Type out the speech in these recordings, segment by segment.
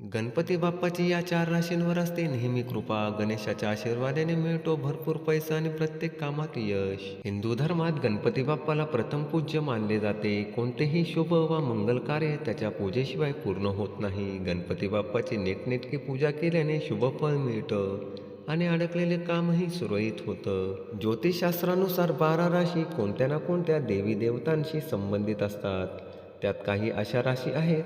गणपती बाप्पाची या चार राशींवर असते नेहमी कृपा. गणेशाच्या आशीर्वादाने मिळतो भरपूर पैसा आणि प्रत्येक कामात यश. हिंदू धर्मात गणपती बाप्पाला प्रथम पूज्य मानले जाते. कोणतेही शुभ वा मंगल कार्य त्याच्या पूजेशिवाय पूर्ण होत नाही. गणपती बाप्पाची नेटनेटकी पूजा केल्याने शुभ फळ मिळतं आणि अडकलेले कामही सुरळीत होतं. ज्योतिषशास्त्रानुसार बारा राशी कोणत्या ना कोणत्या देवी देवतांशी संबंधित असतात. त्यात काही अशा राशी आहेत.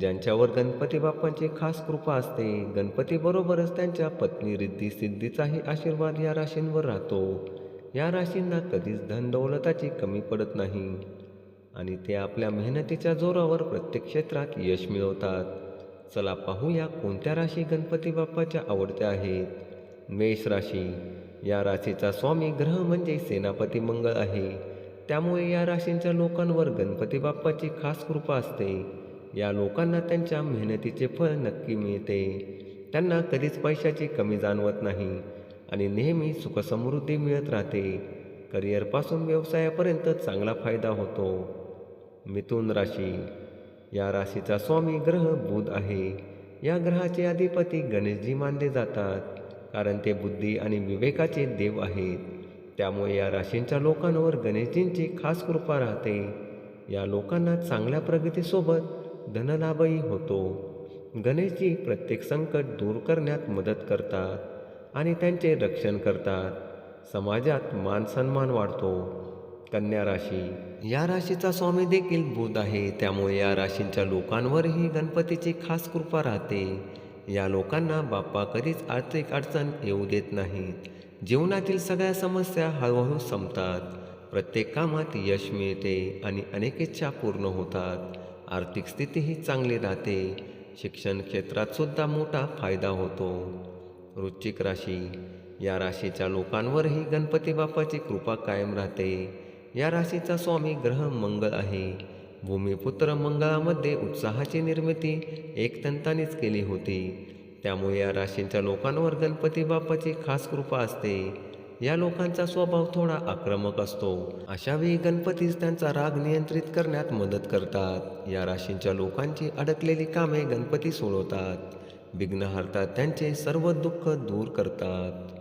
ज्यांच्यावर गणपती बाप्पांची खास कृपा असते गणपतीबरोबरच त्यांच्या पत्नी रिद्धी सिद्धीचाही आशीर्वाद या राशींवर राहतो. या राशींना कधीच धनदौलताची कमी पडत नाही. आणि ते आपल्या मेहनतीच्या जोरावर प्रत्येक क्षेत्रात यश मिळवतात. चला पाहूया कोणत्या राशी गणपती बाप्पाच्या आवडत्या आहेत. मेष राशी. या राशीचा स्वामी ग्रह म्हणजे सेनापती मंगळ आहे. त्यामुळे या राशींच्या लोकांवर गणपती बाप्पाची खास कृपा असते. या लोकांना त्यांच्या मेहनतीचे फळ नक्की मिळते. त्यांना कधीच पैशाची कमी जाणवत नाही आणि नेहमी सुखसमृद्धी मिळत राहते. करिअरपासून व्यवसायापर्यंत चांगला फायदा होतो. मिथुन राशी. या राशीचा स्वामी ग्रह बुध आहे. या ग्रहाचे अधिपती गणेशजी मानले जातात कारण ते बुद्धी आणि विवेकाचे देव आहेत. त्यामुळे या राशींच्या लोकांवर गणेशजींची खास कृपा राहते. या लोकांना चांगल्या प्रगतीसोबत धनलाभही होतो. गणेशजी प्रत्येक संकट दूर करण्यात मदत करतात आणि त्यांचे रक्षण करतात. समाजात मानसन्मान वाढतो. कन्या राशी या राशीचा स्वामी देखील बुध आहे. त्यामुळे या राशींच्या लोकांवरही गणपतीची खास कृपा राहते. या लोकांना बाप्पा कधीच आर्थिक अडचण येऊ देत नाहीत. जीवनातील सगळ्या समस्या हळूहळू संपतात. प्रत्येक कामात यश मिळते आणि अनेक इच्छा पूर्ण होतात. आर्थिक स्थितीही चांगली राहते. शिक्षण क्षेत्रातसुद्धा मोठा फायदा होतो. वृश्चिक राशी या राशीच्या लोकांवरही गणपती बाप्पाची कृपा कायम राहते. या राशीचा स्वामी ग्रह मंगळ आहे. भूमिपुत्र मंगळामध्ये उत्साहाची निर्मिती एकतंतानेच केली होती. त्यामुळे या राशींच्या लोकांवर गणपती बाप्पाची खास कृपा असते. या लोकांचा स्वभाव थोडा आक्रमक असतो. अशा वेळी गणपतीच त्यांचा राग नियंत्रित करण्यात मदत करतात. या राशींच्या लोकांची अडकलेली कामे गणपती सोडवतात. विघ्न हरतात त्यांचे सर्व दुःख दूर करतात.